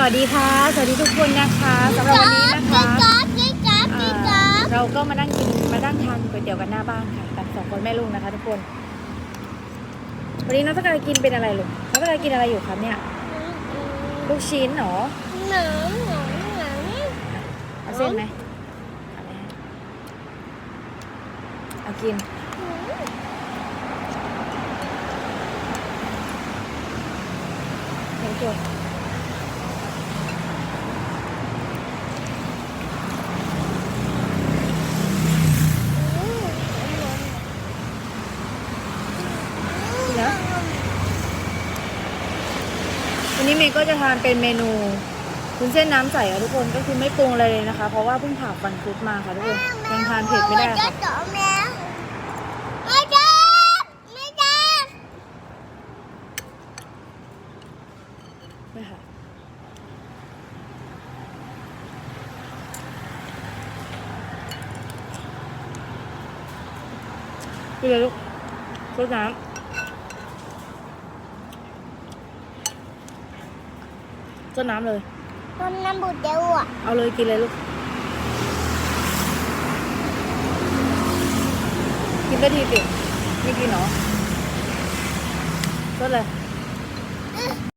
สวัสดีค่ะ สวัสดีทุกคนนะคะสำหรับวันนี้นะคะอ่าเราก็มานั่งกินมานั่งทานก๋วยเตี๋ยวกันหน้าบ้านค่ะกับสองคนแม่ลูกนะคะทุกคน วันนี้น้องสกายกินเป็นอะไรลูกน้องสกายกินอะไรอยู่ครับเนี่ยลูกชิ้นเหรอหนังหนังหนังเอาเส้นไหมเอาไหมเอากินเดี๋ยวจบกินนะ วันนี้เมย์ก็จะทานเป็นเมนูวุ้นเส้นน้ำใสอะทุกคนก็คือไม่ปรุงอะไรเลยนะคะ เพราะว่าเพิ่งผ่าฟันคุดมาค่ะทุกคนยังทานเผ็ดไม่ได้จะค่ะจบแล้วไม่ได้ไม่ได้ไม่ค่ะกินเลยลูกรดน้ำ รดน้ำเลยคนน้ำบุดเดียวอะเอาเลยกินเลยลูก กินได้ทีสิไม่กินเหรอรดเลย